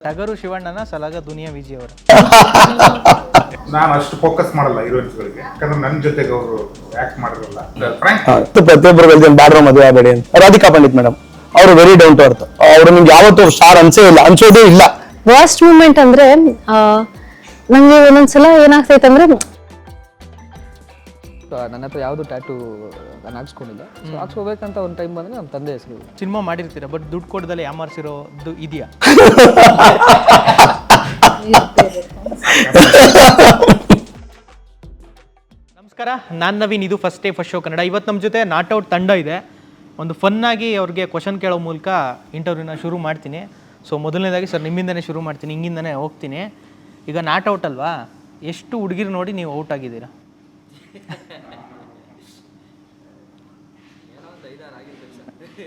ಟಗರು ಶಿವಣ್ಣನ ಸಲಗ ದುನಿಯಾ ವಿಜಿ ಅವರು. ನಾನು ಅಷ್ಟು ಫೋಕಸ್ ಮಾಡಲ್ಲ ಹೀರೋಯಿನ್ಸ್ಗಳಿಗೆ ಯಾಕಂದ್ರೆ ನನ್ನ ಜೊತೆಗೆ ಅವರು ಆಕ್ಟ್ ಮಾಡಿರಲ್ಲ. ಫ್ರಾಂಕ್ ಪ್ರತಿಯೊಬ್ಬರು ಹೇಳ್ತೀನಿ ಬ್ಯಾಡ್ರ ಮದುವೆ ಆಗಬೇಡಿ ಅಂತ. ರಾಧಿಕಾ ಪಂಡಿತ್ ಮೇಡಮ್ ಅವರು ವೆರಿ ಡೌನ್ ಟು ಅವ್ರು ಅವರು ನಿಮ್ಗೆ ಯಾವತ್ತೂ ಸ್ಟಾರ್ ಅನ್ಸೇ ಇಲ್ಲ ಅನ್ಸೋದೇ ಇಲ್ಲ. ವರ್ಸ್ಟ್ ಮೂಮೆಂಟ್ ಅಂದ್ರೆ ಆ, ನಂಗೆ ಒಂದೊಂದ್ಸಲ ಏನಾಗ್ತೈತೆ ಅಂದ್ರೆ ನನ್ನ ಹತ್ರ ಯಾವುದು ಟ್ಯಾಟು ನಾನು ಹಾಕ್ಸ್ಕೊಂಡಿಲ್ಲ. ಸೊ ಹಾಕ್ಸ್ಕೋಬೇಕಂತ ಒಂದು ಟೈಮ್ ಬಂದರೆ ನಮ್ಮ ತಂದೆ ಹೆಸರು ಸಿನಿಮಾ ಮಾಡಿರ್ತೀರ? ಬಟ್ ದುಡ್ಡು ಕೊಡ್ದಲೆ ಯಾಮಾರಿಸಿರೋದು ಇದೆಯಾ? ನಮಸ್ಕಾರ. ನಾನು ನವೀನ್ ಇದು first day first show Kannada. ಇವತ್ತು ನಮ್ಮ ಜೊತೆ ನಾಟ್ ಔಟ್ ತಂಡ ಇದೆ. ಒಂದು ಫನ್ನಾಗಿ ಅವ್ರಿಗೆ ಕ್ವಶನ್ ಕೇಳೋ ಮೂಲಕ ಇಂಟರ್ವ್ಯೂನ ಶುರು ಮಾಡ್ತೀನಿ. ಸೊ ಮೊದಲನೇದಾಗಿ ಸರ್ ನಿಮ್ಮಿಂದನೇ ಶುರು ಮಾಡ್ತೀನಿ. ಹಿಂಗಿಂದನೇ ಹೋಗ್ತೀನಿ. ಈಗ ನಾಟ್ ಔಟ್ ಅಲ್ವಾ? ಎಷ್ಟು ಹುಡುಗಿರು ನೋಡಿ ನೀವು ಔಟ್ ಆಗಿದ್ದೀರಾ?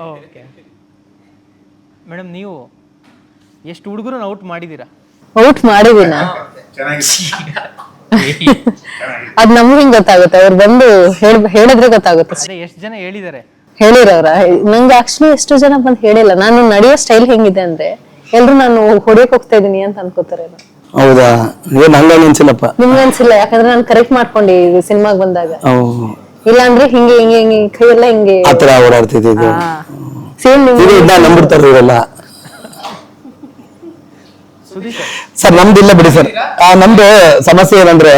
ಓಕೆ. ಮೇಡಮ್ ನೀವು ಎಷ್ಟು ಹುಡುಗರು ಔಟ್ ಮಾಡಿದ್ದೀರಾ? ಔಟ್ ಮಾಡಿದೀನ ಚೆನ್ನಾಗಿದೆ. ಅದ್ ನಮ್ಗೆ ಹಿಂಗ್ ಗೊತ್ತಾಗುತ್ತೆ? ಅವ್ರು ಬಂದು ಹೇಳ್ ಹೇಳಿದ್ರೆ ಗೊತ್ತಾಗುತ್ತೆ ಅದೇ ಎಷ್ಟು ಜನ ಹೇಳಿದಾರೆ ಹೇಳಿರವ್ರ ನಂಗೆ ಆಕ್ಚುಲಿ ಎಷ್ಟು ಜನ ಬಂದು ಹೇಳಿಲ್ಲ. ನಾನು ನಡೆಯೋ ಸ್ಟೈಲ್ ಹೆಂಗಿದೆ ಅಂದ್ರೆ ಎಲ್ರು ನಾನು ಹೊಡಿಯಕ್ ಹೋಗ್ತಾ ಇದೀನಿ ಅಂತ ಅನ್ಕೋತಾರೆ ಹೌದಾ? ಏನ್ ಹಂಗ ಅನ್ಸಿಲ್ಲಪ್ಪ? ನಿಮ್ಗೆ ಅನ್ಸಿಲ್ಲ ಯಾಕಂದ್ರೆ ನಾನು ಕರೆಕ್ಟ್ ಮಾಡ್ಕೊಂಡಿ ಸಿನಿಮಾಗ್ ಬಂದಾಗ. ಇಲ್ಲಾಂದ್ರೆ ಹಿಂಗೆ ಹಿಂಗೆ ಹಿಂಗೆ ಕೈಯೆಲ್ಲ ಹಿಂಗೆ ಆತರ ಓಡಾಡ್ತಿದ್ದು ಸೇಮ್ ಇದು ನಿಮ್ಗೆ. ಇದನ್ನ ನಂಬಿಡ್ತಾರೆ ಸುದೀಪ್ ಸರ್ ನಮ್ದಿಲ್ಲ ಬಿಡಿ ಸರ್. ಆ ನಮ್ದು ಸಮಸ್ಯೆ ಏನಂದ್ರೆ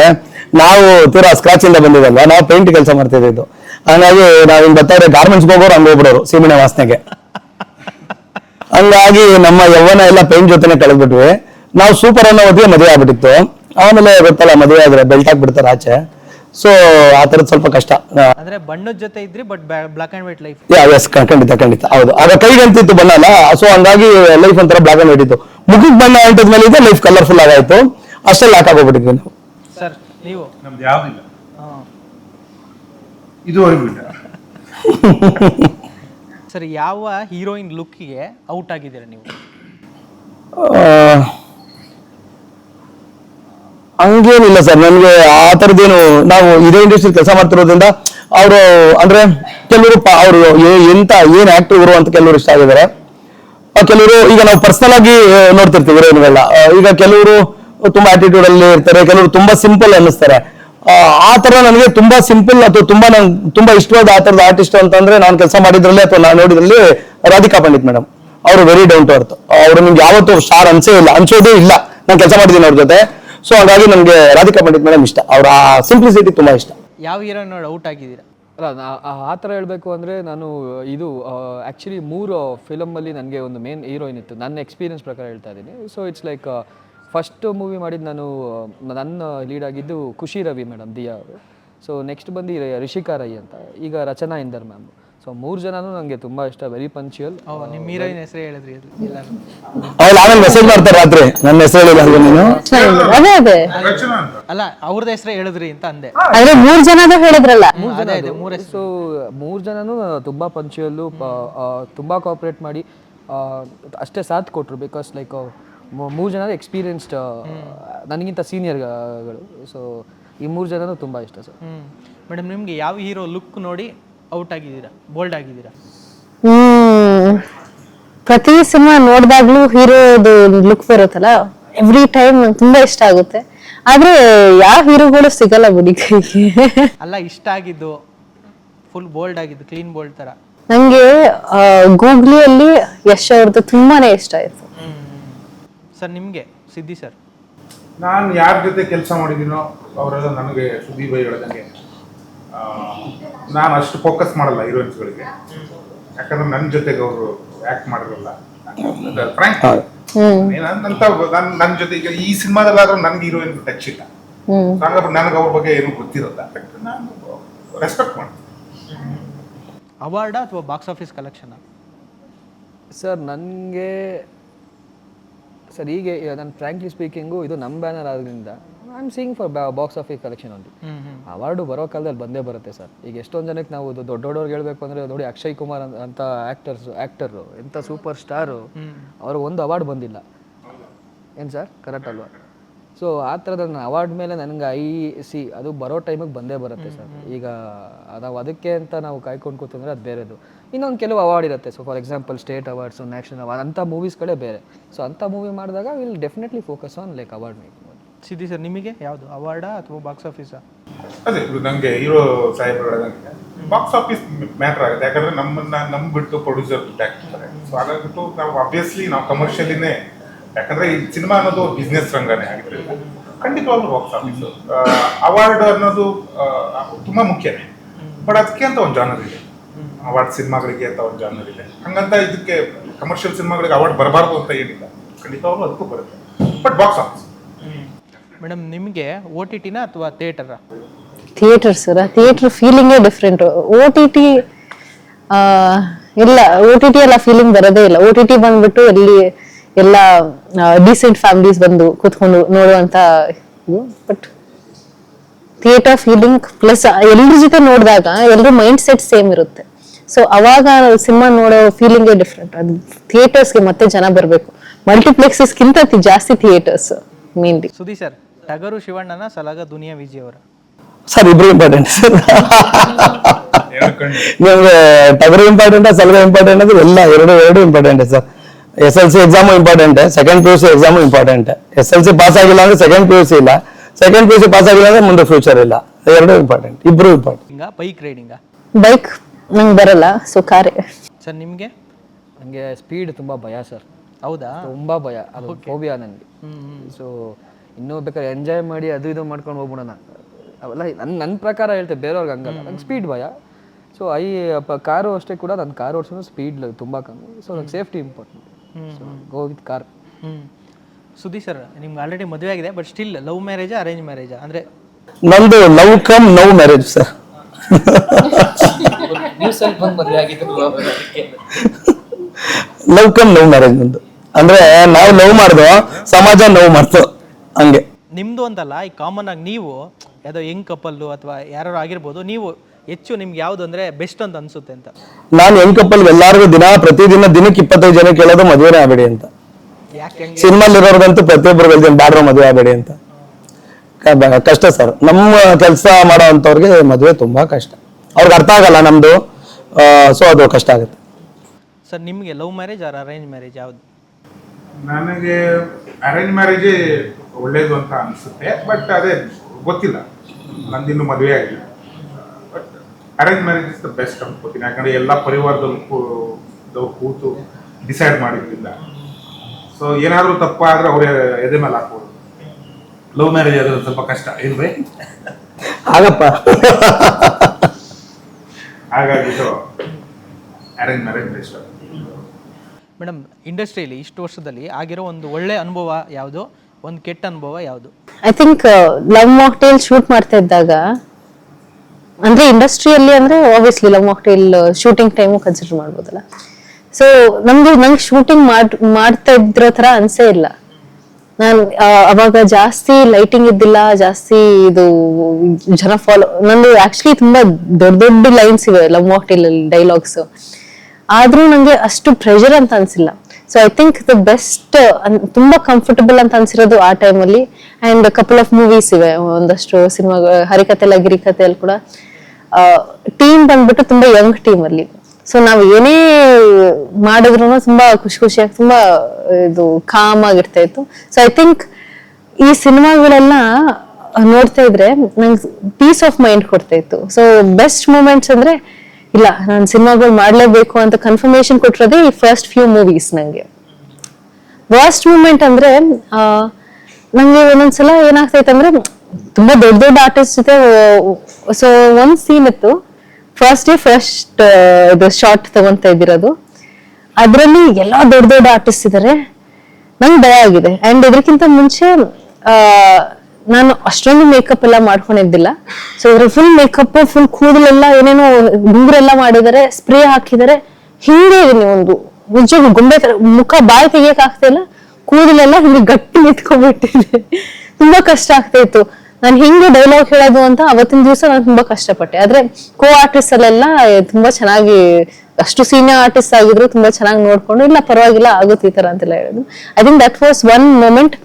ನಾವು ತೀರಾ ಸ್ಕ್ರಾಚ್ ಇಂದ ಬಂದಿದ್ದಲ್ಲ ನಾವು ಪೇಂಟ್ ಕೆಲಸ ಮಾಡ್ತಿದ್ದು ಹಂಗಾಗಿ ನಾವ್ ಹಿಂಗ್ ಬರ್ತಾರೆ ಗಾರ್ಮೆಂಟ್ಸ್ ಹೋಗೋರು ಹಂಗ ಹೋಗ್ಬಿಡೋರು ಸೀಮೆಣ್ಣೆ ವಾಸನೆಗೆ. ಹಂಗಾಗಿ ನಮ್ಮ ಯವ್ವನ ಎಲ್ಲ ಪೇಂಟ್ ಜೊತೆನೆ ಕಳೆದ್ಬಿಟ್ವಿ. ನಾವು ಸೂಪರ್ ಅನ್ನೋ ಒಟ್ಟಿಗೆ ಮದುವೆ ಆಗ್ಬಿಟ್ಟಿತ್ತು. ಆಮೇಲೆ ಗೊತ್ತಲ್ಲ ಮದುವೆ ಆದ್ರೆ ಬೆಲ್ಟ್ ಹಾಕ್ಬಿಡ್ತಾರೆ ಆಚೆ. ಸೊ ಆ ಸ್ವಲ್ಪ ಕಷ್ಟ. ಅಂದ್ರೆ ಬಣ್ಣದ ಜೊತೆ ಇದ್ರಿ but black and white life yes ಖಂಡಿತ ಖಂಡಿತ. ಹೌದು. ಆಗ ಕೈಗಂತಿತ್ತು ಬಣ್ಣ ಅಲ್ಲ ಸೊ ಹಂಗಾಗಿ ಲೈಫ್ ಒಂಥರ ಬ್ಲಾಕ್ ಅಂಡ್ ವೈಟ್ ಇತ್ತು. ಮುಖಕ್ಕೆ ಬಣ್ಣ ಅಂಟದ ಮೇಲೆ ಇದೆ ಲೈಫ್ ಕಲರ್ಫುಲ್ ಆಗಾಯ್ತು. ಅಷ್ಟೇ ಲಾಕ್ ಆಗೋಗ್ಬಿಟ್ಟಿದ್ವಿ ನಾವು. ಸರ್ ನೀವು? ನಮ್ದು ಯಾವ್ದಿಲ್ಲ. ಇದು ಸರ್ ಯಾವ ಹೀರೋಯಿನ್ ಲುಕ್ಗೆ ಔಟ್ ಆಗಿದ್ದೀರಾ ನೀವು? ಆ, ಹಂಗೇನಿಲ್ಲ ಸರ್. ನನಗೆ ಆ ಥರದ್ದೇನು ನಾವು ಇದೇ ಇಂಡಸ್ಟ್ರಿ ಕೆಲಸ ಮಾಡ್ತಿರೋದ್ರಿಂದ ಅವರು ಅಂದ್ರೆ ಕೆಲವರು ಅವರು ಎಂತ ಏನ್ ಆಕ್ಟರ್ ಇವರು ಅಂತ ಕೆಲವರು ಇಷ್ಟ ಆಗಿದ್ದಾರೆ. ಕೆಲವರು ಈಗ ನಾವು ಪರ್ಸನಲ್ ಆಗಿ ನೋಡ್ತಿರ್ತೀವಿ ಹೀರೋಯಿನ್ಗಳನ್ನ ಈಗ ಕೆಲವರು ತುಂಬಾ ಆಟಿಟ್ಯೂಡ್ ಅಲ್ಲಿ ಇರ್ತಾರೆ ಕೆಲವರು ತುಂಬಾ ಸಿಂಪಲ್ ಅನ್ನಿಸ್ತಾರೆ. ಆ, ಆ ತರ ನನಗೆ ತುಂಬಾ ಸಿಂಪಲ್ ಅಥವಾ ತುಂಬಾ ನಂಗೆ ತುಂಬಾ ಇಷ್ಟವಾದ ಆ ತರದ ಆರ್ಟಿಸ್ಟ್ ಅಂತಂದ್ರೆ ನಾನು ಕೆಲಸ ಮಾಡಿದ್ರಲ್ಲಿ ಅಥವಾ ನಾನು ನೋಡಿದ್ರಲ್ಲಿ ರಾಧಿಕಾ ಪಂಡಿತ್ ಮೇಡಮ್. ಅವರು ವೆರಿ ಡೌನ್ ಟು ಅರ್ತ್ ಅವರು ನಿಮ್ಗೆ ಯಾವತ್ತೂ ಸ್ಟಾರ್ ಅನ್ಸೇ ಇಲ್ಲ. ಅನ್ಸೋದೇ ಇಲ್ಲ. ನಾನು ಕೆಲಸ ಮಾಡಿದ್ದೀನಿ ಅವ್ರ ಜೊತೆ. ಸೊ ಹಾಗಾಗಿ ನನಗೆ ರಾಧಿಕಾ ಪಂಡಿತ್ ಮೇಡಮ್ ಇಷ್ಟ. ಅವ್ರ ಆ ಸಿಂಪ್ಲಿಸಿಟಿ ತುಂಬಾ ಇಷ್ಟ. ಯಾವ ಹೀರೋಯಿನ್ ನೋಡಿ ಔಟ್ ಆಗಿದ್ದೀರಾ? ಅಲ್ಲ ನಾ- ಆ- ಆ ಥರ ಹೇಳಬೇಕು ಅಂದರೆ ನಾನು ಇದು ಆ್ಯಕ್ಚುಲಿ ಮೂರು ಫಿಲಮಲ್ಲಿ ನನಗೆ ಒಂದು ಮೇನ್ ಹೀರೋಯಿನ್ ಇತ್ತು. ನನ್ನ ಎಕ್ಸ್ಪೀರಿಯನ್ಸ್ ಪ್ರಕಾರ ಹೇಳ್ತಾ ಇದ್ದೀನಿ. So it's like first movie ಮಾಡಿದ್ದು ನಾನು ಆ, ನನ್ನ ಲೀಡ್ ಆಗಿದ್ದು ಖುಷಿ ರವಿ ಮೇಡಮ್ ದಿಯಾ ಅವರು. ಸೊ ನೆಕ್ಸ್ಟ್ ಬಂದು ರಿಷಿಕಾ ರೈ ಅಂತ. ಈಗ ರಚನಾ ಇಂದರ್ ಮ್ಯಾಮ್ ಸೊ ಮೂರು ಜನನೂ ನನಗೆ ತುಂಬಾ ಇಷ್ಟ ವೆರಿ ಪಂಚುಯಲ್ ನಿಮ್ಮ ಹೀರೋಯಿನ್ ಹೆಸರು ಹೇಳಿದ್ರಿ ಅವ್ರು ಆಮೇಲೆ ಮೆಸೇಜ್ ಮಾಡ್ತಾರೆ ರಾತ್ರಿ. ನನ್ನ ಹೆಸರು ಹೇಳಿಲ್ಲ ನೀನು? ಅದೇ ಅದೇ. ರಚನಾ ಅಂತ ಅಲ್ಲ ಅವ್ರದ್ದು ಹೆಸರು ಹೇಳಿದ್ರಿ ಅಂತ ಅಂದೆ. ಅಂದ್ರೆ ಮೂರು ಜನ ಹೇಳಿದ್ರಲ್ಲ. ಜನ ಇದೆ ಮೂರು ಸೊ ಮೂರು ಜನನೂ ತುಂಬಾ ಪಂಚುಯಲ್ಲು ತುಂಬಾ ಕೋಆಪರೇಟ್ ಮಾಡಿ ಅಷ್ಟೇ ಸಾಥ್ ಕೊಟ್ಟರು ಬಿಕಾಸ್ ಲೈಕ್ ಮೂರು ಜನ ಎಕ್ಸ್ಪೀರಿಯನ್ಸ್ಡ್ ನನಗಿಂತ ಸೀನಿಯರ್ಗಳು ಸೊ ಈ ಮೂರು ಜನನೂ ತುಂಬ ಇಷ್ಟ ಸರ್ ಹ್ಮ್. ಮೇಡಮ್ ನಿಮ್ಗೆ ಯಾವ ಹೀರೋ ಲುಕ್ ನೋಡಿ ಔಟ್ ಆಗಿದ್ದೀರಾ? ಬೋಲ್ಡ್ ಆಗಿದ್ದೀರಾ? ಹ್ಮ್. ಪ್ರತಿ ಸಿನಿಮಾ ನೋಡಿದಾಗ್ಲೂ ಹೀರೋದು ಲುಕ್ ಬರುತ್ತಲ್ಲ ಎವ್ರಿ ಟೈಮ್ ತುಂಬಾ ಇಷ್ಟ ಆಗುತ್ತೆ. ಆದ್ರೆ ಯಾವ ಹೀರೋಗಳು ಸಿಗಲ್ಲ ಬಿಡಿ ಕೈಗೆ. ಅಲ್ಲ ಇಷ್ಟ ಆಗಿದ್ದು ಫುಲ್ ಬೋಲ್ಡ್ ಆಗಿದ್ದು ಕ್ಲೀನ್ ಬೋಲ್ಡ್ ತರ. ನಂಗೆ ಆ, ಗೂಗ್ಲಿಯಲ್ಲಿ ಯಶ್ ಅವ್ರದ್ದು ತುಂಬಾನೇ ಇಷ್ಟ ಆಯ್ತು. ಸರ್ ನಿಮಗೆ? ಸಿದ್ದಿ ಸರ್. ನಾನು ಯಾರ ಜೊತೆ ಕೆಲಸ ಮಾಡಿದೀನೋ ಅವರೆಲ್ಲ ನನಗೆ ಸುದೀಪ್ ಬೈ ಹೇಳ್ದಂಗೆ ಆ, ನಾನು ಅಷ್ಟು ಫೋಕಸ್ ಮಾಡಲ್ಲ ಹೀರೋಯಿನ್ಸ್ಗಳಿಗೆ ಯಾಕಂದ್ರೆ ನನ್ನ ಜೊತೆಗೆ ಅವರು ಆಕ್ಟ್ ಮಾಡಿರಲ್ಲ. ಫ್ರಾಂಕ್ ಏನಂತ ನನ್ನ ನನ್ನ ಜೊತೆ ಈಗ ಈ ಸಿನಿಮಾದಲ್ಲಾದ್ರೂ ನನ್ಗೆ ಹೀರೋಯಿನ್ ಟಚ್ ಇಲ್ಲ. ನನಗೆ ಅವ್ರ ಬಗ್ಗೆ ಏನು ಗೊತ್ತಿರಲ್ಲ. ನಾನು ರೆಸ್ಪೆಕ್ಟ್ ಮಾಡ್ತೀನಿ. ಅವಾರ್ಡ ಅಥವಾ ಬಾಕ್ಸ್ ಆಫೀಸ್ ಕಲೆಕ್ಷನ್ ಸರ್ ನನಗೆ ಸರ್ ಹೀಗೆ ನಾನು ಫ್ರ್ಯಾಂಕ್ಲಿ ಸ್ಪೀಕಿಂಗು ಇದು ನಮ್ಮ ಬ್ಯಾನರ್ ಆದ್ರಿಂದ I am seeing for box office collection ಒಂದು ಅವಾರ್ಡು ಬರೋ ಕಾಲದಲ್ಲಿ ಬಂದೇ ಬರುತ್ತೆ ಸರ್. ಈಗ ಎಷ್ಟೊಂದು ಜನಕ್ಕೆ ನಾವು ದೊಡ್ಡ ದೊಡ್ಡವ್ರಿಗೆ ಹೇಳ್ಬೇಕು ಅಂದರೆ ನೋಡಿ ಅಕ್ಷಯ್ ಕುಮಾರ್ ಅಂತ- ಅಂತ ಆ್ಯಕ್ಟರ್ಸ್ ಆ್ಯಕ್ಟರು ಎಂಥ ಸೂಪರ್ ಸ್ಟಾರು ಅವ್ರಿಗೆ ಒಂದು ಅವಾರ್ಡ್ ಬಂದಿಲ್ಲ. ಏನು ಸರ್? ಕರೆಕ್ಟ್ ಅಲ್ವಾ? ಸೊ ಆ ಥರದ ಅವಾರ್ಡ್ ಮೇಲೆ ನನಗೆ ಐ ಸಿ ಅದು ಬರೋ ಟೈಮಿಗೆ ಬಂದೇ ಬರುತ್ತೆ ಸರ್. ಈಗ ನಾವು ಅದಕ್ಕೆ ಅಂತ ನಾವು ಕಾಯ್ಕೊಂಡು ಕೂತಂದ್ರೆ ಅದು ಬೇರೆದು. ಇನ್ನೊಂದು ಕೆಲವು ಅವಾರ್ಡ್ ಇರುತ್ತೆ. So for example state awards national award ಅಂಥ ಮೂವೀಸ್ಗಳೇ ಬೇರೆ. ಸೊ ಅಂಥ ಮೂವಿ ಮಾಡಿದಾಗ will definitely focus on like award making Siddhi sir, ನಿಮಗೆ ಯಾವುದು? ಅವಾರ್ಡಾ ಅಥವಾ ಬಾಕ್ಸ್ ಆಫೀಸಾ ಅದೇ, ಇದು ನಂಗೆ ಹೀರೋ ಸಾಹೇಬ್ ಬಾಕ್ಸ್ ಆಫೀಸ್ ಮ್ಯಾಟರ್ ಆಗುತ್ತೆ. ಯಾಕಂದ್ರೆ ನಮ್ಮನ್ನ ನಮ್ ಬಿಟ್ಟು ಪ್ರೊಡ್ಯೂಸರ್ ದುಡ್ಡು ಹಾಕ್ತಾರೆ ಸೊ ಹಾಗಾಗ್ಬಿಟ್ಟು ನಾವು ಅಬ್ವಿಯಸ್ಲಿ ನಾವು ಕಮರ್ಷಿಯಲಿನೇ ಯಾಕಂದ್ರೆ ಈ ಸಿನಿಮಾ ಅನ್ನೋದು ಬಿಸ್ನೆಸ್ ರಂಗನೇ ಆಗಿದ್ರಿಂದ ಖಂಡಿತವಾಗ್ಲೂ ಬಾಕ್ಸ್ ಆಫೀಸ್ ಅವಾರ್ಡ್ ಅನ್ನೋದು ತುಂಬಾ ಮುಖ್ಯನೇ ಬಟ್ ಅದಕ್ಕೆ ಅಂತ ಒಂದು ಜಾನರ್ ಇದೆ. ಅವಾರ್ಡ್ ಸಿನಿಮಾಗಳಿಗೆ ಅಂತ ಒಂದು ಜಾನರ್ ಇದೆ. ಹಂಗಂತ ಇದಕ್ಕೆ ಕಮರ್ಷಿಯಲ್ ಸಿನಿಮಾಗಳಿಗೆ ಅವಾರ್ಡ್ ಬರಬಾರ್ದು ಅಂತ ಏನಿಲ್ಲ. ಖಂಡಿತವಾಗ್ಲೂ ಅದಕ್ಕೂ ಬರುತ್ತೆ. ಬಟ್ ಬಾಕ್ಸ್ ಆಫೀಸ್ ಮೇಡಮ್ ನಿಮಗೆ ಓ ಟಿ ಟಿನ ಅಥವಾ ಥಿಯೇಟರಾ ಥಿಯೇಟರ್ ಸರ್ ಥಿಯೇಟರ್ ಫೀಲಿಂಗೇ ಡಿಫ್ರೆಂಟ್ ಓ ಟಿ ಟಿ ಇಲ್ಲ ಓ ಟಿ ಟಿ ಎಲ್ಲ ಫೀಲಿಂಗ್ ಬರೋದೇ ಇಲ್ಲ. ಓ ಟಿ ಟಿ ಬಂದ್ಬಿಟ್ಟು ಎಲ್ಲಿ ಎಲ್ಲ ಡಿಸೆಂಟ್ ಫ್ಯಾಮಿಲೀಸ್ ಬಂದು ಕೂತ್ಕೊಂಡು ನೋಡುವಂತ ಬಟ್ ಥಿಯೇಟರ್ ಫೀಲಿಂಗ್ ಪ್ಲಸ್ ಎಲ್ಲರ ಜೊತೆ ನೋಡಿದಾಗ ಎಲ್ಲರ ಮೈಂಡ್ ಸೆಟ್ ಸೇಮ್ ಇರುತ್ತೆ. ಸೊ ಅವಾಗ ಸಿನಿಮಾ ನೋಡೋ ಫೀಲಿಂಗೇ ಡಿಫ್ರೆಂಟ್ ಅದು ಥಿಯೇಟರ್ಸ್ಗೆ ಮತ್ತೆ ಜನ ಬರಬೇಕು. ಮಲ್ಟಿಪ್ಲೆಕ್ಸಸ್ಗಿಂತ ಜಾಸ್ತಿ ಥಿಯೇಟರ್ಸ್ ಮೇನ್ಲಿ ಸುದಿ ಸರ್ ಟಗರು ಶಿವಣ್ಣನ ಸಲಗ ದುನಿಯಾ ವಿಜಿ ಅವರ. ಸರ್ ಇಬ್ರು ಇಂಪಾರ್ಟೆಂಟ್ ಸರ್. ನಿಮ್ಗೆ ಟಗರು ಇಂಪಾರ್ಟೆಂಟ್ ಸಲಗ ಇಂಪಾರ್ಟೆಂಟ್ ಅಂದ್ರೆ ಎಲ್ಲ ಎರಡು ಎರಡು important sir. S L C exam important second P U C exam important S L C pass ಆಗಿಲ್ಲ ಅಂದ್ರೆ ಸೆಕೆಂಡ್ ಪಿ ಯು ಸಿ ಇಲ್ಲ. Second P U C pass ಆಗಿಲ್ಲ ಅಂದ್ರೆ ಮುಂದೆ ಫ್ಯೂಚರ್ ಇಲ್ಲ. ಎರಡು ಇಂಪಾರ್ಟೆಂಟ್ ಇಬ್ರು ಇಂಪಾರ್ಟೆಂಟ್ ಹಿಂಗ ಬೈಕ್ ರೈಡಿಂಗ್ ಬೈಕ್ ನಂಗೆ ಬರಲ್ಲ ಸೊ ಕಾರೇ ಸರ್ ನಿಮಗೆ? ನನಗೆ ಸ್ಪೀಡ್ ತುಂಬ ಭಯ ಸರ್. ಹೌದಾ? ತುಂಬ ಭಯ ಅದು ಫೋಬಿಯಾ ನನಗೆ ಸೊ ಇನ್ನೂ ಬೇಕಾದ್ರೆ ಎಂಜಾಯ್ ಮಾಡಿ ಅದು ಇದು ಮಾಡ್ಕೊಂಡು ಹೋಗ್ಬಿಡೋಣ. ಅವೆಲ್ಲ ನನ್ನ ನನ್ನ ಪ್ರಕಾರ ಹೇಳ್ತೇವೆ ಬೇರೆಯವ್ರಿಗೆ ಹಂಗಲ್ಲ. ನಂಗೆ ಸ್ಪೀಡ್ ಭಯ. ಸೊ ಐ ಕಾರು ಅಷ್ಟೇ ಕೂಡ ನನ್ನ ಕಾರ್ ಓಡಿಸೋದು ಸ್ಪೀಡ್ ತುಂಬ ಕಮ್ಮಿ. ಸೊ ನಂಗೆ safety important so go with car Sudeep ಸುದಿ sir ನಿಮ್ಗೆ ಆಲ್ರೆಡಿ ಮದುವೆ ಆಗಿದೆ but still love marriage arrange marriage ಅಂದ್ರೆ ನಂದು love cum now marriage sir love cum now marriage ನಂದು. ಅಂದ್ರೆ ನಾವು ಲವ್ ಮಾಡ್ದೋ ಸಮಾಜ ನೋವು ಮಾಡ್ತು. ಹಂಗೆ. ನಿಮ್ದು ಅಂತಲ್ಲ ಈ ಕಾಮನ್ ಆಗಿ ನೀವು ಯಾವುದೋ ಯಂಗ್ ಕಪಲ್ಲು ಅಥವಾ ಯಾರು ಆಗಿರ್ಬೋದು ನೀವು ಹೆಚ್ಚು ನಿಮ್ಗೆ ಯಾವ್ದು ಅಂದ್ರೆ ಬೆಸ್ಟ್ ಅಂತ ಅನ್ಸುತ್ತೆ ಅಂತ. ನಾನು ಹೆಂಗ್ ಕಪಲ್ ಎಲ್ಲಾರ್ಗು ದಿನ ಪ್ರತಿದಿನ ದಿನಕ್ಕೆ ಇಪ್ಪತ್ತೈದು ಜನ ಕೇಳೋದು ಮದುವೆನೇ ಆಗಬೇಡಿ ಅಂತ. ಯಾಕೆ ಹಂಗೆ? ಸಿನಿಮಾಲಿರೋರ್ಗಂತೂ ಪ್ರತಿಯೊಬ್ಬರು ಹೇಳ್ತೀನಿ ಬ್ಯಾಡ್ರ ಮದುವೆ ಆಗಬೇಡಿ ಅಂತ. ಕ- ಬ- ಕಷ್ಟ ಸರ್. ನಮ್ಮ ಕೆಲಸ ಮಾಡೋ ಅಂಥವ್ರಿಗೆ ಮದುವೆ ತುಂಬಾ ಕಷ್ಟ. ಅವ್ರಿಗೆ ಅರ್ಥ ಆಗಲ್ಲ ನಮ್ದು. ಸೊ ಅದು ಕಷ್ಟ ಆಗುತ್ತೆ. ಸರ್ ನಿಮಗೆ love marriage or arrange marriage ಯಾವ್ದು? ನನಗೆ ಅರೇಂಜ್ ಮ್ಯಾರೇಜೇ ಒಳ್ಳೇದು ಅಂತ ಅನಿಸುತ್ತೆ ಬಟ್ ಅದೇ ಗೊತ್ತಿಲ್ಲ. ನಂದಿನ್ನು ಮದುವೆ ಆಗಿಲ್ಲ. But arrange marriage is the best ಅನ್ಕೋತೀನಿ ಯಾಕಂದರೆ ಎಲ್ಲ ಪರಿವಾರದಲ್ಲೂ ಕೂ- ಕೂತು ಡಿಸೈಡ್ ಮಾಡಿದ್ರಿಂದ. ಸೊ ಏನಾದರೂ ತಪ್ಪಾದರೆ ಅವರೇ ಎದೆ ಮೇಲೆ ಹಾಕ್ಬೋದು. ಲವ್ ಮ್ಯಾರೇಜ್ ಆದರೆ ಸ್ವಲ್ಪ ಕಷ್ಟ ಇಲ್ವೇ? ಆಗಪ್ಪ so arrange marriage best madam, ಇಂಡಸ್ಟ್ರಿಯಲ್ಲಿ ಇಷ್ಟು ವರ್ಷದಲ್ಲಿ ಆಗಿರೋ ಒಂದು ಒಳ್ಳೆ ಅನುಭವ ಯಾವುದು? ಒಂದು ಕೆಟ್ಟ ಅನುಭವ ಯಾವುದು? I think Love Mocktail shoot ಮಾಡ್ತಾ ಇದ್ದಾಗ, ಅಂದ್ರೆ ಇಂಡಸ್ಟ್ರಿಯಲ್ಲಿ ಅಂದ್ರೆ obviously Love Mocktail shooting time consider ಮಾಡ್ಬೋದಲ್ಲ. ಸೊ ನಮ್ದು, ನಂಗೆ ಶೂಟಿಂಗ್ ಮಾಡ್, ಮಾಡ್ತಾ ಇದ್ರೋ ತರ ಅನ್ಸೇ ಇಲ್ಲ. ನಾನು ಅವಾಗ ಜಾಸ್ತಿ ಲೈಟಿಂಗ್ ಇದ್ದಿಲ್ಲ, ಜಾಸ್ತಿ ಇದು, ಜನ ಫಾಲೋ ನಂದು ಆಕ್ಚುಲಿ ತುಂಬಾ ದೊಡ್ಡ ದೊಡ್ಡ ಲೈನ್ಸ್ ಇವೆ ಲವ್ ಮಾಕ್ಟೇಲ್ ಡೈಲಾಗ್ಸ್ ಆದ್ರೂ ನಂಗೆ ಅಷ್ಟು ಪ್ರೆಷರ್ ಅಂತ ಅನ್ಸಿಲ್ಲ. So I think the best ತುಂಬಾ ಕಂಫರ್ಟಬಲ್ ಅಂತ ಅನ್ಸಿರೋದು ಆ ಟೈಮಲ್ಲಿ ಅಂಡ್ ಕಪಲ್ ಆಫ್ ಮೂವೀಸ್ ಇವೆ, ಒಂದಷ್ಟು ಸಿನಿಮಾ ಹರಿಕತೆ ಎಲ್ಲ ಗಿರಿಕತೆಯಲ್ಲಿ ಕೂಡ ಟೀಮ್ ಬಂದ್ಬಿಟ್ಟು ತುಂಬಾ ಯಂಗ್ ಟೀಮ್ ಅಲ್ಲಿ. ಸೊ ನಾವು ಏನೇ ಮಾಡಿದ್ರು ತುಂಬಾ ಖುಷಿ ಖುಷಿಯಾಗಿ ತುಂಬಾ ಇದು ಕಾಮ್ ಆಗಿರ್ತಾ ಇತ್ತು. ಸೊ ಐ ಥಿಂಕ್ ಈ ಸಿನಿಮಾಗಳೆಲ್ಲ ನೋಡ್ತಾ ಇದ್ರೆ ನಂಗೆ ಪೀಸ್ ಆಫ್ ಮೈಂಡ್ ಕೊಡ್ತಾ ಇತ್ತು. ಸೊ ಬೆಸ್ಟ್ ಮೂಮೆಂಟ್ಸ್ ಅಂದ್ರೆ ಇಲ್ಲ, ನಾನು ಸಿನಿಮಾಗಳು ಮಾಡ್ಲೇಬೇಕು ಅಂತ ಕನ್ಫರ್ಮೇಶನ್ ಕೊಟ್ಟಿರೋದೇ ಈ ಫಸ್ಟ್ ಫ್ಯೂ ಮೂವೀಸ್ ನಂಗೆ. ವರ್ಸ್ಟ್ ಮೂಮೆಂಟ್ ಅಂದ್ರೆ ನಂಗೆ ಒಂದೊಂದ್ಸಲ ಏನಾಗ್ತೈತೆ ಅಂದ್ರೆ, ತುಂಬಾ ದೊಡ್ಡ ದೊಡ್ಡ ಆರ್ಟಿಸ್ಟ್ ಜೊತೆ ಸೊ ಒಂದ್ ಸೀನ್ ಇತ್ತು. ಫಸ್ಟ್ ಡೇ ಫಸ್ಟ್ ಇದು ಶಾರ್ಟ್ ತಗೊಂತ ಇದ್ದಿರೋದು. ಅದರಲ್ಲಿ ಎಲ್ಲಾ ದೊಡ್ಡ ದೊಡ್ಡ ಆರ್ಟಿಸ್ಟ್ ಇದ್ದಾರೆ ನಂಗೆ ಭಯ ಆಗಿದೆ. ಅಂಡ್ ಇದಕ್ಕಿಂತ ಮುಂಚೆ ನಾನು ಅಷ್ಟೊಂದು ಮೇಕಪ್ ಎಲ್ಲ ಮಾಡ್ಕೊಂಡಿದ್ದಿಲ್ಲ. ಸೊ ಇದ್ರ ಫುಲ್ ಮೇಕಪ್ ಫುಲ್ ಕೂದಲೆಲ್ಲ ಏನೇನೋ ಗುಂಗುರೆಲ್ಲ ಮಾಡಿದರೆ ಸ್ಪ್ರೇ ಹಾಕಿದರೆ ಹಿಂಗೆ ಇದೀನಿ ಒಂದು ನಿಜ ಗೊಂಬೆ ತರ, ಮುಖ ಬಾಯಿ ತೆಗಿಯಕ್ ಆಗ್ತಾ ಇಲ್ಲ, ಕೂದಲೆಲ್ಲ ಹಿಂಗೆ ಗಟ್ಟಿ ನಿಂತ್ಕೊಂಡ್ಬಿಟ್ಟಿದೆ. ತುಂಬಾ ಕಷ್ಟ ಆಗ್ತಾ ಇತ್ತು. ನಾನು ಹಿಂಗೆ ಡೈಲಾಗ್ ಹೇಳೋದು ಅಂತ ಅವತ್ತಿನ ದಿವಸ ನಾನು ತುಂಬಾ ಕಷ್ಟಪಟ್ಟೆ. ಆದ್ರೆ ಕೋ ಆರ್ಟಿಸ್ಟ್ ಅಲ್ಲೆಲ್ಲ ತುಂಬಾ ಚೆನ್ನಾಗಿ, ಅಷ್ಟು ಸೀನಿಯರ್ ಆರ್ಟಿಸ್ಟ್ ಆಗಿದ್ರು ತುಂಬಾ ಚೆನ್ನಾಗಿ ನೋಡ್ಕೊಂಡು, ಇಲ್ಲ ಪರವಾಗಿಲ್ಲ, ಆಗುತ್ತೆ ಈ ತರ ಅಂತೆಲ್ಲ ಹೇಳೋದು. I think that was one moment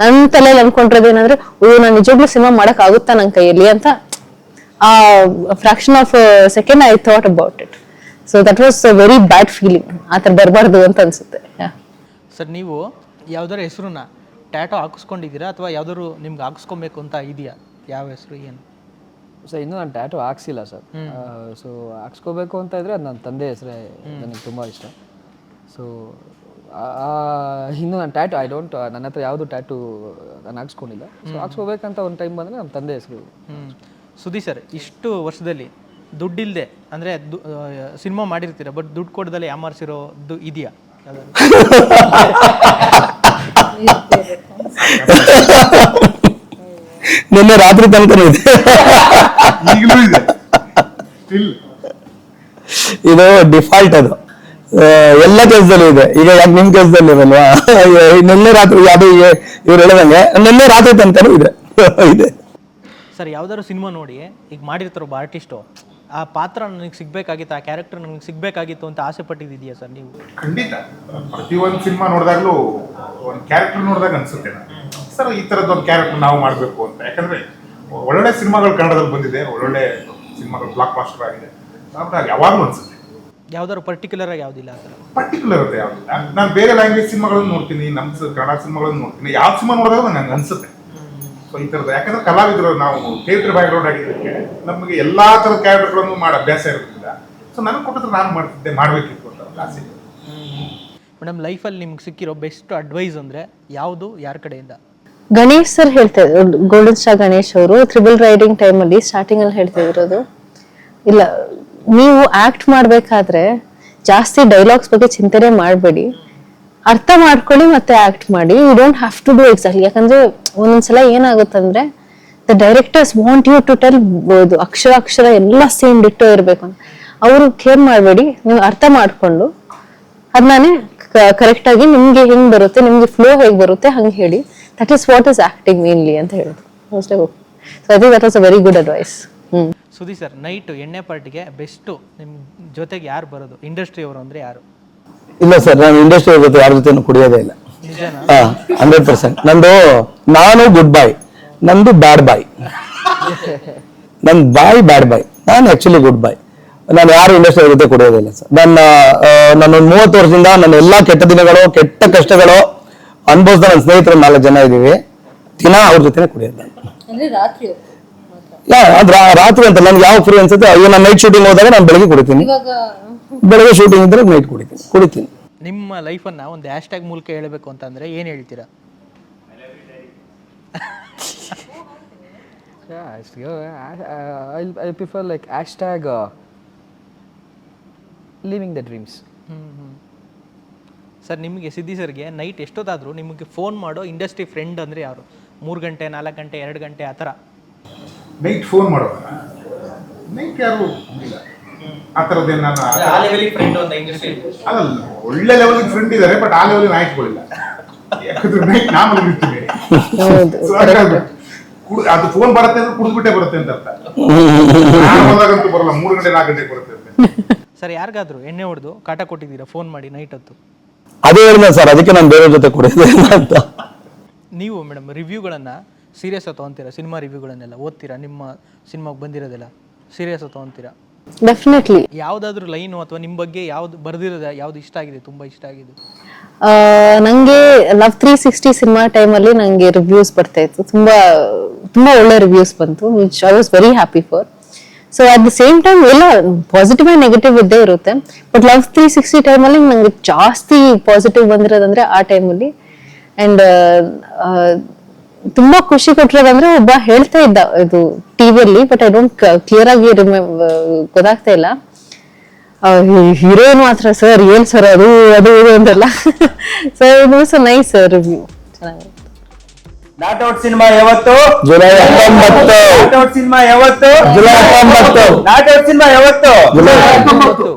ನನ್ನ ತಲೆಯಲ್ಲಿ ಅನ್ಕೊಂಡಿರೋದು ಏನಂದ್ರೆ ಅಯ್ಯೋ ನಾನು ನಿಜವಾಗ್ಲೂ ಸಿನಿಮಾ ಮಾಡಕ್ ಆಗುತ್ತಾ ನನ್ನ ಕೈಯಲ್ಲಿ ಅಂತ ಆ fraction of second I thought about it so that was very bad feeling ಆ ಥರ ಬರಬಾರ್ದು ಅಂತ ಅನ್ಸುತ್ತೆ. ಸರ್ ನೀವು ಯಾವ್ದಾರ ಹೆಸರನ್ನ ಟ್ಯಾಟೋ ಹಾಕಿಸ್ಕೊಂಡಿದ್ದೀರಾ ಅಥವಾ ಯಾವ್ದಾದ್ರು ನಿಮ್ಗೆ ಹಾಕಿಸ್ಕೊಬೇಕು ಅಂತ ಇದೆಯಾ? ಯಾವ ಹೆಸರು ಏನು? ಸರ್ ಇನ್ನೂ ನಾನು ಟ್ಯಾಟೋ ಹಾಕ್ಸಿಲ್ಲ ಸರ್. ಸೊ ಹಾಕ್ಸ್ಕೋಬೇಕು ಅಂತ ಇದ್ರೆ ಅದು ನನ್ನ ತಂದೆ ಹೆಸರೇ ನನಗೆ ತುಂಬ ಇಷ್ಟ. ಸೊ ಇನ್ನು ನಾನು ಟ್ಯಾಟು ಐ ಡೋಂಟ್ ನನ್ನ ಹತ್ರ ಯಾವುದು ಟ್ಯಾಟು ನಾನು ಹಾಕ್ಸ್ಕೊಂಡಿಲ್ಲ. ಸೊ ಹಾಕ್ಸ್ಕೋಬೇಕಂತ ಒಂದು ಟೈಮ್ ಬಂದರೆ ನಮ್ಮ ತಂದೆ ಹೆಸರು. ಹ್ಮ್. ಸುದಿ ಸರ್ ಇಷ್ಟು ವರ್ಷದಲ್ಲಿ ದುಡ್ಡಿಲ್ಲದೆ ಅಂದರೆ ಸಿನಿಮಾ ಮಾಡಿರ್ತೀರ ಬಟ್ ದುಡ್ಡು ಕೊಡದಲ್ಲಿ ದು ಇದೆಯಾ? ನಿನ್ನೆ ರಾತ್ರಿ ತನಕ ಇದೆ. ಇದೆ. ಸ್ಟಿಲ್ ಇದು ಡಿಫಾಲ್ಟ್ ಅದು. ಎಲ್ಲ ಕೆಲಸದಲ್ಲೂ ಇದೆ. ಈಗ ಯಾಕೆ ನಿಮ್ ಕೆಲಸದಲ್ಲಿ ಇರಲ್ವಾ? ನಿನ್ನೆ ರಾತ್ರಿ ಅದು ಇವ್ರು ಹೇಳದಂಗೆ ನಿನ್ನೆ ರಾತ್ರಿ ತನಕನೂ ಇದೆ. ಇದೆ. ಸರ್ ಯಾವ್ದಾದ್ರು ಸಿನಿಮಾ ನೋಡಿ ಈಗ ಮಾಡಿರ್ತಾರೋ ಒಬ್ಬ ಆರ್ಟಿಸ್ಟು ಆ ಪಾತ್ರ ನನಗೆ ಸಿಗ್ಬೇಕಾಗಿತ್ತು ಆ ಕ್ಯಾರೆಕ್ಟರ್ ನನಗೆ ಸಿಗ್ಬೇಕಾಗಿತ್ತು ಅಂತ ಆಸೆ ಪಟ್ಟಿದ್ದೀಯಾ ಸರ್ ನೀವು? ಖಂಡಿತ. ಪ್ರತಿಯೊಂದು ಸಿನಿಮಾ ನೋಡಿದಾಗಲೂ ಒಂದು ಕ್ಯಾರೆಕ್ಟರ್ ನೋಡಿದಾಗ ಅನ್ಸುತ್ತೆ ಸರ್ ಈ ಥರದ್ದು ಒಂದು ಕ್ಯಾರೆಕ್ಟರ್ ನಾವು ಮಾಡಬೇಕು ಅಂತ. ಯಾಕಂದ್ರೆ ಒಳ್ಳೊಳ್ಳೆ ಸಿನಿಮಾಗಳು ಕನ್ನಡದಲ್ಲಿ ಬಂದಿದೆ ಒಳ್ಳೊಳ್ಳೆ ಸಿನಿಮಾಗಳು ಬ್ಲಾಕ್ ಮಾಸ್ಟರ್ ಆಗಿದೆ ಯಾವಾಗಲೂ ಅನ್ಸುತ್ತೆ. ಯಾವ್ದಾದ್ರು ಪರ್ಟಿಕ್ಯುಲರ್ ಆಗಿ ಯಾವುದಿಲ್ಲ ಆ ಥರ? ಪರ್ಟಿಕ್ಯುಲರ್ ಅದು ಯಾವ್ದಿಲ್ಲ. ನಾನು ಬೇರೆ ಲ್ಯಾಂಗ್ವೇಜ್ ಸಿನಿಮಾಗಳನ್ನು ನೋಡ್ತೀನಿ ನಮ್ಮ ಸ- ಕನ್ನಡ ಸಿನಿಮಾಗಳನ್ನು ನೋಡ್ತೀನಿ. ಯಾವ ಸಿನಿಮಾ ನೋಡಿದಾಗ ನಂಗೆ ಅನ್ಸುತ್ತೆ. ಸೊ ಈ ಥರದ ಯಾಕಂದ್ರೆ ಕಲಾವಿದರು ನಾವು ಥಿಯೇಟರ್ ಬ್ಯಾಕ್ಗ್ರೌಂಡ್ ಆಗಿದ್ದಕ್ಕೆ ನಮಗೆ ಎಲ್ಲಾ ಥರದ ಕ್ಯಾರೆಕ್ಟರ್ಗಳನ್ನು ಮಾಡೋ ಅಭ್ಯಾಸ ಇರೋದ್ರಿಂದ. ಸೊ ನನಗೆ ಕೊಟ್ಟಿದ್ರೆ ನಾನು ಮಾಡ್ತಿದ್ದೆ ಮಾಡಬೇಕಿತ್ತು ಅಂತ ಒಂದು ಆಸೆ. ಇದೆ. ಮೇಡಮ್ ಲೈಫಲ್ಲಿ ನಿಮ್ಗೆ ಸಿಕ್ಕಿರೋ ಬೆಸ್ಟ್ ಅಡ್ವೈಸ್ ಅಂದರೆ ಯಾವುದು ಯಾರ ಕಡೆಯಿಂದ? ಗಣೇಶ್ ಸರ್ ಹೇಳ್ತಾ ಇದ್ರು ಗೋಲ್ಡನ್ ಸ್ಟಾರ್ ಗಣೇಶ್ ಅವರು ತ್ರಿಬಲ್ ರೈಡಿಂಗ್ ಟೈಮ್ ಅಲ್ಲಿ ಸ್ಟಾರ್ಟಿಂಗ್ ಅಲ್ಲಿ ಹೇಳ್ತಾ ಇರೋದು. ಇಲ್ಲ ನೀವು ಆಕ್ಟ್ ಮಾಡ್ಬೇಕಾದ್ರೆ ಜಾಸ್ತಿ ಡೈಲಾಗ್ಸ್ ಬಗ್ಗೆ ಚಿಂತನೆ ಮಾಡಬೇಡಿ. ಅರ್ಥ ಮಾಡ್ಕೊಳ್ಳಿ ಮತ್ತೆ ಆಕ್ಟ್ ಮಾಡಿ. You don't have to do exactly ಯಾಕಂದ್ರೆ ಒಂದೊಂದ್ಸಲ ಏನಾಗುತ್ತಂದ್ರೆ the directors want you to tell ಅಕ್ಷರ ಅಕ್ಷರ ಎಲ್ಲ ಸೇಮ್ ಡಿಟ್ಟೋ ಇರಬೇಕು ಅಂತ. ಅವರು ಕೇರ್ ಮಾಡಬೇಡಿ. ನೀವು ಅರ್ಥ ಮಾಡ್ಕೊಂಡು ಅದನ್ನೇ ಕರೆಕ್ಟ್ ಆಗಿ ನಿಮ್ಗೆ ಹೆಂಗ್ ಬರುತ್ತೆ, ನಿಮ್ಗೆ ಫ್ಲೋ ಹೇಗ್ ಬರುತ್ತೆ ಹಂಗೆ ಹೇಳಿ. That is what is acting mainly ಅಂತ ಅಷ್ಟೇ so I think that was a very good advice hmm. ಸುದಿ sir night ಎಣ್ಣೆ ಪಾರ್ಟಿಗೆ ಬೆಸ್ಟು ನಿಮ್ಮ ಜೊತೆಗೆ ಯಾರು ಬರೋದು? ಇಂಡಸ್ಟ್ರಿ ಅವರು ಅಂದರೆ ಯಾರು? ಇಲ್ಲ ಸರ್ ನಾನು ಇಂಡಸ್ಟ್ರಿ ಜೊತೆ ಯಾರ ಜೊತೆ ಕುಡಿಯೋದೇ ಇಲ್ಲ. ಹಾ ಹಂಡ್ರೆಡ್ ಪರ್ಸೆಂಟ್ ನಂದು ನಾನು ಗುಡ್ ಬಾಯ್ ನಂದು ಬ್ಯಾಡ್ ಬಾಯ್ ನನ್ ಬಾಯ್ ಬ್ಯಾಡ್ ಬಾಯ್ ನಾನು ಆಕ್ಚುಲಿ ಗುಡ್ ಬಾಯ್ ನಾನು ಯಾರು ಇಂಡಸ್ಟ್ರಿ ಜೊತೆ ಕುಡಿಯೋದೇ ಇಲ್ಲ ಸರ್. ನನ್ನ ನಾನೊಂದು ಮೂವತ್ತು ವರ್ಷದಿಂದ ನನ್ನ ಎಲ್ಲಾ ಕೆಟ್ಟ ದಿನಗಳು ಕೆಟ್ಟ ಕಷ್ಟಗಳು ಅನುಭವಿಸಿದ ನನ್ನ ಸ್ನೇಹಿತರು ನಾಲ್ಕು ಜನ ಇದ್ದೀವಿ. ದಿನ ಅವ್ರ ಜೊತೆ ಕುಡಿಯೋದು ನಾನು. ಯಾ ಅದ್ ರಾ- ರಾತ್ರಿ ಅಂತ ನನ್ಗೆ ಯಾವ ಫ್ರೀ ಅನ್ಸುತ್ತೆ ಅಯ್ಯೋ ನಾನು ನೈಟ್ ಶೂಟಿಂಗ್ ಹೋದಾಗ ನಾನು ಬೆಳಗ್ಗೆ ಕುಡಿತೀನಿ. ಬೆಳಗ್ಗೆ ಶೂಟಿಂಗ್ ಇದ್ರೆ ನೈಟ್ ಕುಡಿತೀನಿ. ಕುಡಿತೀನಿ. ನಿಮ್ಮ ಲೈಫನ್ನು ಒಂದು ಹ್ಯಾಶ್ ಟ್ಯಾಗ್ ಮೂಲಕ ಹೇಳಬೇಕು ಅಂತಂದರೆ ಏನು ಹೇಳ್ತೀರಾ? Yeah, it's, uh, I'll, I prefer like hashtag uh, living the dreams. Sir ನಿಮಗೆ ಸಿದ್ದಿ ಸರ್ಗೆ ನೈಟ್ ಎಷ್ಟೊತ್ತಾದರೂ ನಿಮಗೆ ಫೋನ್ ಮಾಡೋ ಇಂಡಸ್ಟ್ರಿ ಫ್ರೆಂಡ್ ಅಂದರೆ ಯಾರು? ಮೂರು ಗಂಟೆ ನಾಲ್ಕು ಗಂಟೆ ಎರಡು ಗಂಟೆ ಆ ಥರ. ನೈಟ್ ಫೋನ್ ಮಾಡುವಾಗ ನೈಟ್ ಯಾರು ಇಲ್ಲ. ಆ ಥರದ್ದೇನು ನಾನು ಆ ಫ್ರೆಂಡ್ ಒಂದು ಇಂಡಸ್ಟ್ರಿ ಅಲ್ಲ ಒಳ್ಳೆ ಲೆವೆಲ್ ಫ್ರೆಂಡ್ ಇದ್ದಾರೆ ಬಟ್ ಆ ಲೆವೆಲ್ ನಾಯಕಗಳಿಲ್ಲ ಯಾಕಂದ್ರೆ ನೈಟ್ ನಾ ಮಲಗಿರ್ತೀನಿ ಹೌದು So ಹಾಗಾಗಿ ಕುಡ್- ಅದು ಫೋನ್ ಬರುತ್ತೆ ಅಂದ್ರೆ ಕುಡಿದ್ಬಿಟ್ಟೆ ಬರುತ್ತೆ ಅಂತ ಅರ್ಥ. ನಾನು ಹೋದಾಗಂತೂ ಬರಲ್ಲ ಮೂರು ಗಂಟೆ ನಾಲ್ಕು ಗಂಟೆಗೆ ಬರುತ್ತೆ ಅಂತ. ಸರ್ ಯಾರಿಗಾದ್ರು ಎಣ್ಣೆ ಹೊಡೆದು ಕಾಟ ಕೊಟ್ಟಿದ್ದೀರಾ ಫೋನ್ ಮಾಡಿ ನೈಟ್ ಹೊತ್ತು? ಅದೇ ಹೇಳಿದೆ ಸರ್ ಅದಕ್ಕೆ ನಾನು ಬೇರೆ ಜೊತೆ ಕುಡಿಯೋದಿಲ್ಲ ಅಂತ. ನೀವು ಮೇಡಮ್ ರಿವ್ಯೂಗಳನ್ನು ಸೀರಿಯಸ್ ತೊಗೊಂತೀರಾ? ಸಿನಿಮಾ ರಿವ್ಯೂಗಳನ್ನೆಲ್ಲ ಓದ್ತೀರಾ? ನಿಮ್ಮ ಸಿನಿಮಾಗೆ ಬಂದಿರೋದೆಲ್ಲ ಸೀರಿಯಸ್ ತೊಗೊಂತೀರಾ? ಡೆಫಿನೆಟ್ಲಿ ಯಾವುದಾದ್ರೂ ಲೈನು ಅಥವಾ ನಿಮ್ಮ ಬಗ್ಗೆ ಯಾವ್ದು ಬರ್ದಿರೋದ ಯಾವ್ದು ಇಷ್ಟ ಆಗಿದೆ ತುಂಬಾ ಇಷ್ಟ ಆಗಿದೆ? ನಂಗೆ ಲವ್ ತ್ರೀ ಸಿಕ್ಸ್ಟಿ ಸಿನಿಮಾ ಟೈಮಲ್ಲಿ ನನಗೆ ರಿವ್ಯೂಸ್ ಬರ್ತಾ ಇತ್ತು. ತುಂಬಾ ತುಂಬಾ ಒಳ್ಳೆ ರಿವ್ಯೂಸ್ ಬಂತು which I was very happy for so at the same time ಎಲ್ಲ ಪಾಸಿಟಿವ್ ಆ್ಯಂಡ್ ನೆಗೆಟಿವ್ ಇದ್ದೇ ಇರುತ್ತೆ. ಬಟ್ ಲವ್ ತ್ರೀ ಸಿಕ್ಸ್ಟಿ ಟೈಮಲ್ಲಿ ನಂಗೆ ಜಾಸ್ತಿ ಪಾಸಿಟಿವ್ ಬಂದಿರೋದಂದ್ರೆ ಆ ಟೈಮಲ್ಲಿ. ಆ್ಯಂಡ್ ತುಂಬಾ ಖುಷಿ ಕೊಟ್ಟಿರೋದಂದ್ರೆ ಒಬ್ಬ ಹೇಳ್ತಾ ಇದ್ದ ಇದು ಟಿವಿಯಲ್ಲಿ ಬಟ್ ಐ ಡೋಂಟ್ ಕ್ಲಿಯರ್ ಆಗಿ ರಿಮೆಂಬರ್ ಗೊತ್ತಾಗ್ತಾ ಇಲ್ಲ. ಹೀರೋಯಿನ್ ಮಾತ್ರ ಸರ್ ಏನ್ ಸರ್ ಅದು ಅದು ಇದು ಅಂತೆಲ್ಲ ಸರ್ ಇದು ಸೊ ನೈಸ್ ರಿವ್ಯೂ ಚೆನ್ನಾಗಿ ನಾಟ್ ಔಟ್ ಸಿನಿಮಾ ಯಾವತ್ತು? ಜುಲೈ ಹತ್ತೊಂಬತ್ತು. ನಾಟ್ ಔಟ್ ಸಿನಿಮಾ ಯಾವತ್ತು? ಜುಲೈ ಹತ್ತೊಂಬತ್ತು. ನಾಟ್ ಔಟ್ ಸಿನಿಮಾ ಯಾವತ್ತು? ಜುಲೈ ಹತ್ತೊಂಬತ್ತು.